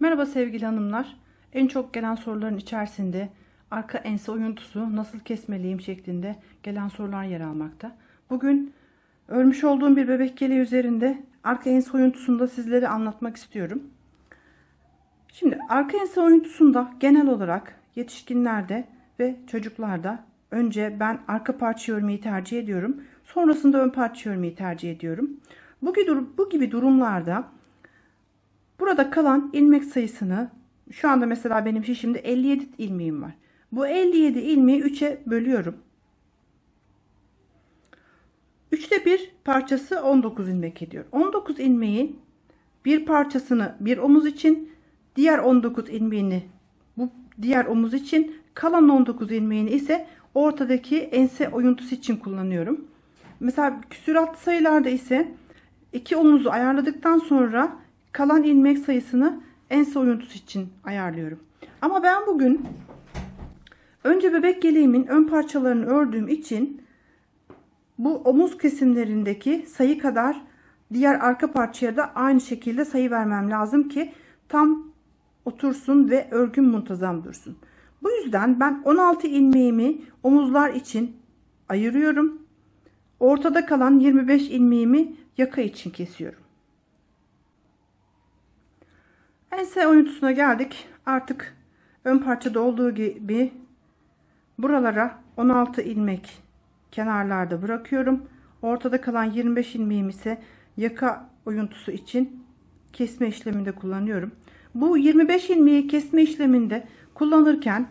Merhaba sevgili hanımlar. En çok gelen soruların içerisinde arka ense oyuntusu nasıl kesmeliyim şeklinde gelen sorular yer almakta. Bugün örmüş olduğum bir bebek yeleği üzerinde arka ense oyuntusunu da sizlere anlatmak istiyorum. Şimdi arka ense oyuntusunda genel olarak yetişkinlerde ve çocuklarda önce ben arka parça örmeyi tercih ediyorum. Sonrasında ön parça örmeyi tercih ediyorum. Bu bu gibi durumlarda Burada kalan ilmek sayısını şu anda mesela benim şişimde 57 ilmeğim var. Bu 57 ilmeği 3'e bölüyorum. 3'te bir parçası 19 ilmek ediyor. 19 ilmeği bir parçasını bir omuz için, diğer 19 ilmeğini bu diğer omuz için, kalan 19 ilmeğini ise ortadaki ense oyuntusu için kullanıyorum. Mesela küsuratlı sayılarda ise iki omuzu ayarladıktan sonra kalan ilmek sayısını ense oyuntusu için ayarlıyorum. Ama ben bugün önce bebek yeleğimin ön parçalarını ördüğüm için bu omuz kesimlerindeki sayı kadar diğer arka parçaya da aynı şekilde sayı vermem lazım ki tam otursun ve örgüm muntazam dursun. Bu yüzden ben 16 ilmeğimi omuzlar için ayırıyorum. Ortada kalan 25 ilmeğimi yaka için kesiyorum. Ense oyuntusuna geldik. Artık ön parçada olduğu gibi buralara 16 ilmek kenarlarda bırakıyorum. Ortada kalan 25 ilmeğim ise yaka oyuntusu için kesme işleminde kullanıyorum. Bu 25 ilmeği kesme işleminde kullanırken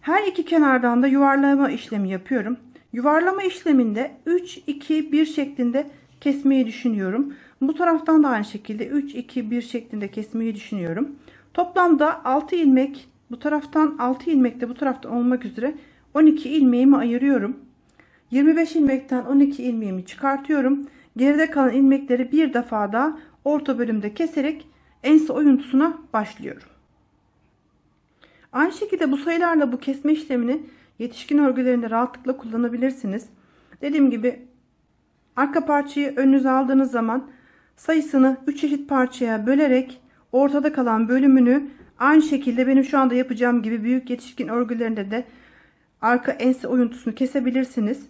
her iki kenardan da yuvarlama işlemi yapıyorum. Yuvarlama işleminde 3 2 1 şeklinde kesmeyi düşünüyorum. Bu taraftan da aynı şekilde 3 2 1 şeklinde kesmeyi düşünüyorum. Toplamda 6 ilmek bu taraftan 6 ilmek de bu taraftan olmak üzere 12 ilmeğimi ayırıyorum. 25 ilmekten 12 ilmeğimi çıkartıyorum. Geride kalan ilmekleri bir defa daha orta bölümde keserek ense oyuntusuna başlıyorum. Aynı şekilde bu sayılarla bu kesme işlemini yetişkin örgülerinde rahatlıkla kullanabilirsiniz. Dediğim gibi arka parçayı önünüze aldığınız zaman sayısını 3 eşit parçaya bölerek ortada kalan bölümünü aynı şekilde benim şu anda yapacağım gibi büyük yetişkin örgülerinde de arka ense oyuntusunu kesebilirsiniz.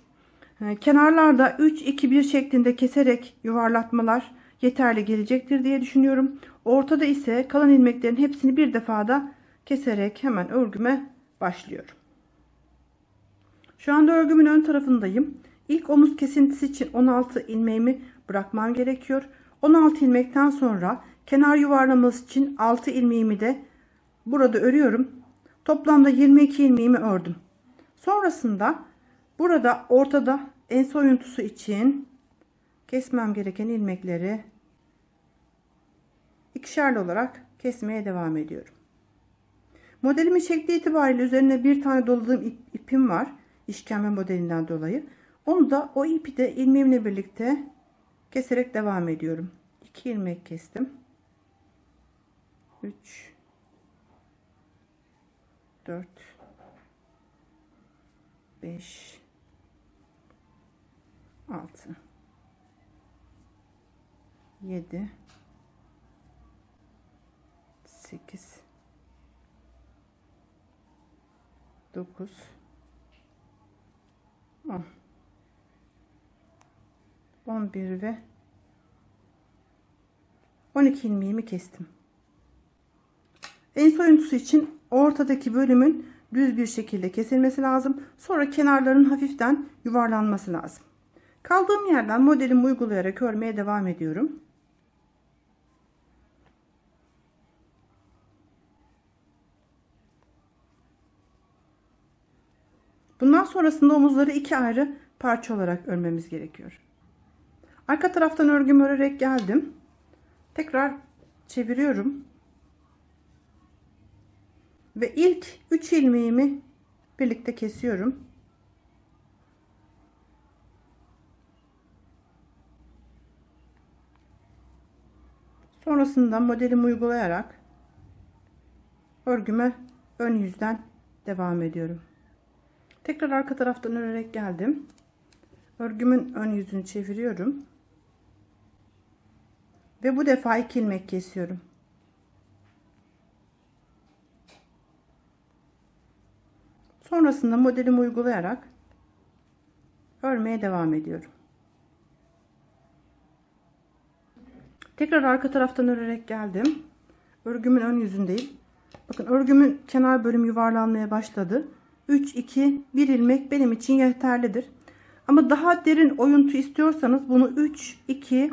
Ee, kenarlarda 3-2-1 şeklinde keserek yuvarlatmalar yeterli gelecektir diye düşünüyorum. Ortada ise kalan ilmeklerin hepsini bir defada keserek hemen örgüme başlıyorum. Şu anda örgümün ön tarafındayım. İlk omuz kesintisi için 16 ilmeğimi bırakmam gerekiyor. 16 ilmekten sonra kenar yuvarlaması için 6 ilmeğimi de burada örüyorum. Toplamda 22 ilmeğimi ördüm. Sonrasında burada ortada ense oyuntusu için kesmem gereken ilmekleri ikişerli olarak kesmeye devam ediyorum. Modelimin şekli itibariyle üzerine bir tane doladığım ip, ipim var. işkembe modelinden dolayı. Onu da o ipi de ilmeğimle birlikte keserek devam ediyorum. 2 ilmek kestim. 3 4 5 6 7 8 9 10 11 ve 12 ilmeğimi kestim. En soyuntusu için ortadaki bölümün düz bir şekilde kesilmesi lazım. Sonra kenarların hafiften yuvarlanması lazım. Kaldığım yerden modelimi uygulayarak örmeye devam ediyorum. Bundan sonrasında omuzları iki ayrı parça olarak örmemiz gerekiyor. Arka taraftan örgümü örerek geldim. Tekrar çeviriyorum. Ve ilk 3 ilmeğimi birlikte kesiyorum. Sonrasında modelimi uygulayarak örgüme ön yüzden devam ediyorum. Tekrar arka taraftan örerek geldim. Örgümün ön yüzünü çeviriyorum ve bu defa iki ilmek kesiyorum. Sonrasında modelimi uygulayarak örmeye devam ediyorum. Tekrar arka taraftan örerek geldim. Örgümün ön yüzündeyim. Bakın örgümün kenar bölüm yuvarlanmaya başladı. 3, 2, 1 ilmek benim için yeterlidir. Ama daha derin oyuntu istiyorsanız bunu 3, 2,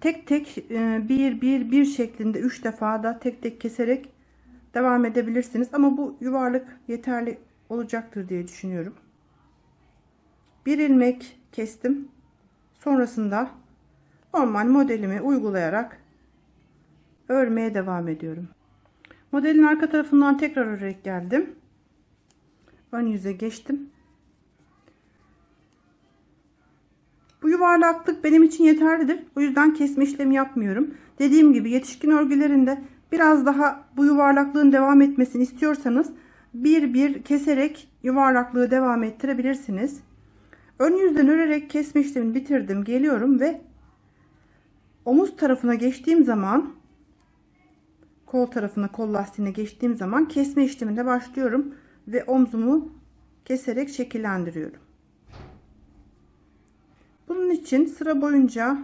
tek tek 1 1 1 şeklinde 3 defa da tek tek keserek devam edebilirsiniz. Ama bu yuvarlak yeterli olacaktır diye düşünüyorum. Bir ilmek kestim. Sonrasında normal modelimi uygulayarak örmeye devam ediyorum. Modelin arka tarafından tekrar örerek geldim. Ön yüze geçtim. Bu yuvarlaklık benim için yeterlidir. O yüzden kesme işlemi yapmıyorum. Dediğim gibi yetişkin örgülerinde biraz daha bu yuvarlaklığın devam etmesini istiyorsanız bir bir keserek yuvarlaklığı devam ettirebilirsiniz. Ön yüzden örerek kesme işlemini bitirdim. Geliyorum ve omuz tarafına geçtiğim zaman kol tarafına kol lastiğine geçtiğim zaman kesme işlemine başlıyorum ve omzumu keserek şekillendiriyorum. Bunun için sıra boyunca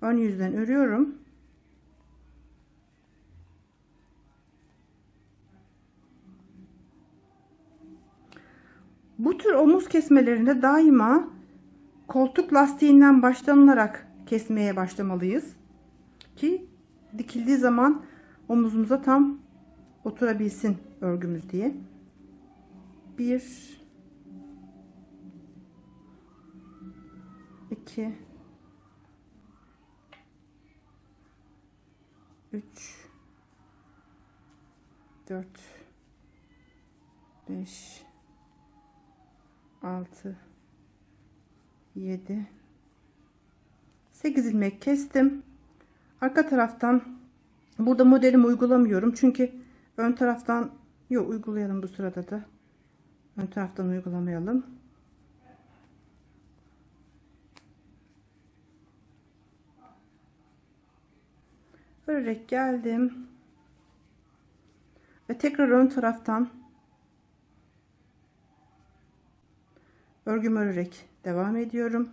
ön yüzden örüyorum. Bu tür omuz kesmelerinde daima koltuk lastiğinden başlanılarak kesmeye başlamalıyız. Ki dikildiği zaman omuzumuza tam oturabilsin örgümüz diye. Bir, iki, üç, dört, beş, altı, yedi, sekiz ilmek kestim. Arka taraftan burada modelimi uygulamıyorum çünkü ön taraftan yok uygulayalım bu sırada da. Ön taraftan uygulamayalım. Örerek geldim. Ve tekrar ön taraftan örgüm örerek devam ediyorum.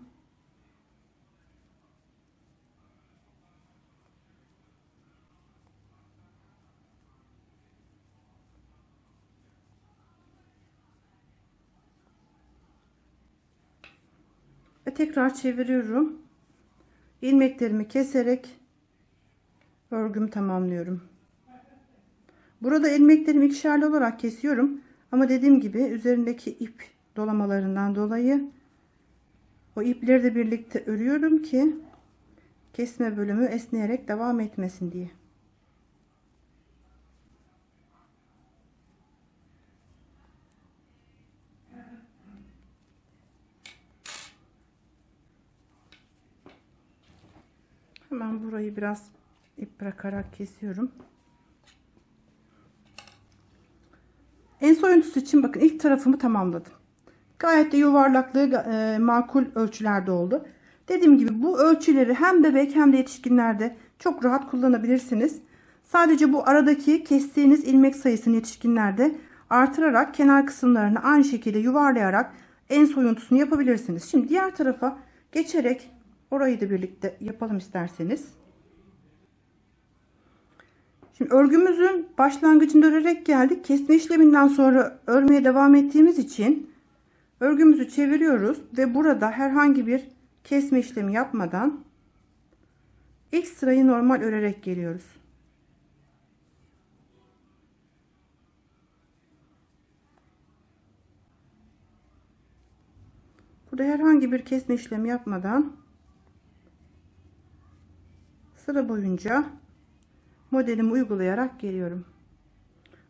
Ve tekrar çeviriyorum. ilmeklerimi keserek örgümü tamamlıyorum. Burada ilmeklerimi ikişerli olarak kesiyorum. Ama dediğim gibi üzerindeki ip dolamalarından dolayı o ipleri de birlikte örüyorum ki kesme bölümü esneyerek devam etmesin diye. Hemen burayı biraz bırakarak kesiyorum. En soyuntusu için bakın ilk tarafımı tamamladım. Gayet de yuvarlaklığı e, makul ölçülerde oldu. Dediğim gibi bu ölçüleri hem bebek hem de yetişkinlerde çok rahat kullanabilirsiniz. Sadece bu aradaki kestiğiniz ilmek sayısını yetişkinlerde artırarak kenar kısımlarını aynı şekilde yuvarlayarak en soyuntusunu yapabilirsiniz. Şimdi diğer tarafa geçerek orayı da birlikte yapalım isterseniz. Şimdi örgümüzün başlangıcında örerek geldik. Kesme işleminden sonra örmeye devam ettiğimiz için örgümüzü çeviriyoruz ve burada herhangi bir kesme işlemi yapmadan ilk sırayı normal örerek geliyoruz. Burada herhangi bir kesme işlemi yapmadan sıra boyunca modelimi uygulayarak geliyorum.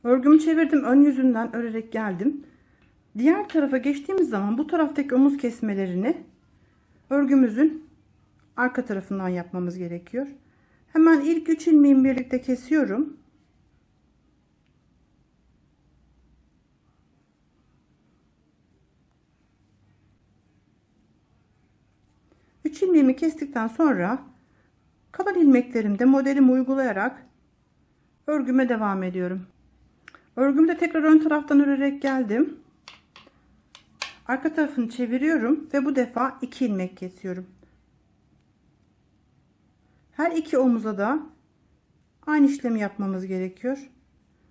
Örgümü çevirdim. Ön yüzünden örerek geldim. Diğer tarafa geçtiğimiz zaman bu taraftaki omuz kesmelerini örgümüzün arka tarafından yapmamız gerekiyor. Hemen ilk 3 ilmeğimi birlikte kesiyorum. Üç ilmeğimi kestikten sonra kalan ilmeklerimde modelimi uygulayarak örgüme devam ediyorum. Örgümü de tekrar ön taraftan örerek geldim. Arka tarafını çeviriyorum ve bu defa 2 ilmek kesiyorum. Her iki omuza da aynı işlemi yapmamız gerekiyor.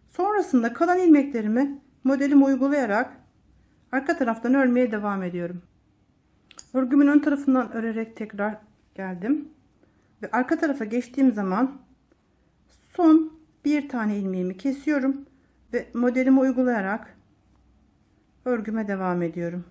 Sonrasında kalan ilmeklerimi modelimi uygulayarak arka taraftan örmeye devam ediyorum. Örgümün ön tarafından örerek tekrar geldim. Ve arka tarafa geçtiğim zaman son bir tane ilmeğimi kesiyorum ve modelimi uygulayarak örgüme devam ediyorum.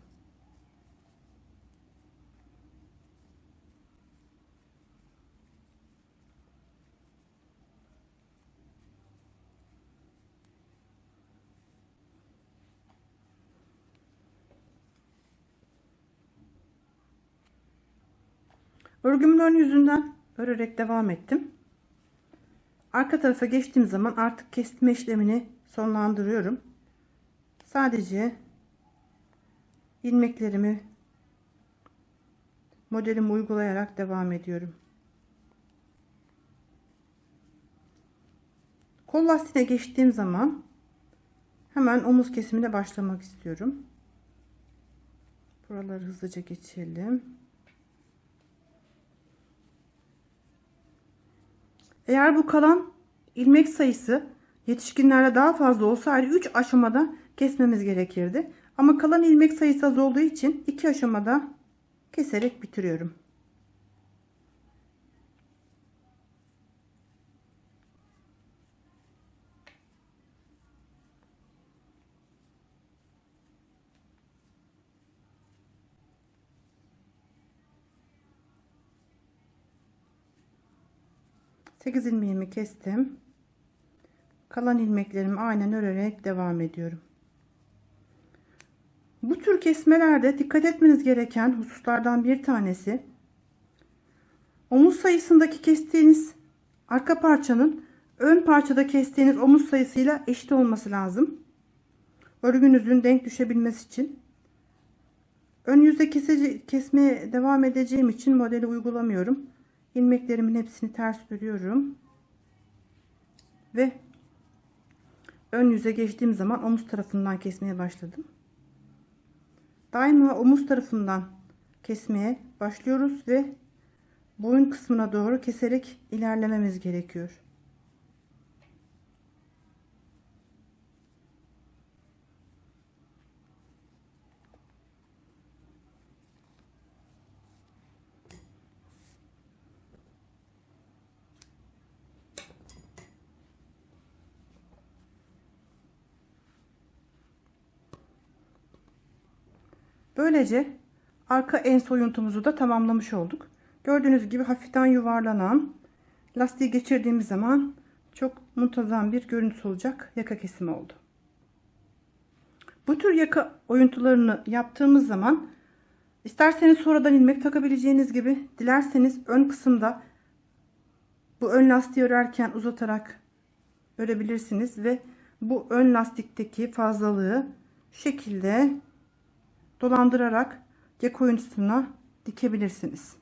Örgümün ön yüzünden örerek devam ettim. Arka tarafa geçtiğim zaman artık kesme işlemini sonlandırıyorum. Sadece ilmeklerimi modelimi uygulayarak devam ediyorum. Kol lastiğine geçtiğim zaman hemen omuz kesimine başlamak istiyorum. Buraları hızlıca geçelim. Eğer bu kalan ilmek sayısı yetişkinlerde daha fazla olsaydı 3 aşamada kesmemiz gerekirdi. Ama kalan ilmek sayısı az olduğu için 2 aşamada keserek bitiriyorum. Sekiz ilmeğimi kestim. Kalan ilmeklerimi aynen örerek devam ediyorum. Bu tür kesmelerde dikkat etmeniz gereken hususlardan bir tanesi omuz sayısındaki kestiğiniz arka parçanın ön parçada kestiğiniz omuz sayısıyla eşit olması lazım. Örgünüzün denk düşebilmesi için. Ön yüzde kesece, kesmeye devam edeceğim için modeli uygulamıyorum. İlmeklerimin hepsini ters örüyorum. Ve ön yüze geçtiğim zaman omuz tarafından kesmeye başladım. Daima omuz tarafından kesmeye başlıyoruz ve boyun kısmına doğru keserek ilerlememiz gerekiyor. Böylece arka en soyuntumuzu da tamamlamış olduk. Gördüğünüz gibi hafiften yuvarlanan lastiği geçirdiğimiz zaman çok muntazam bir görüntüsü olacak yaka kesimi oldu. Bu tür yaka oyuntularını yaptığımız zaman isterseniz sonradan ilmek takabileceğiniz gibi dilerseniz ön kısımda bu ön lastiği örerken uzatarak örebilirsiniz ve bu ön lastikteki fazlalığı şekilde dolandırarak yaka oyuntusuna dikebilirsiniz.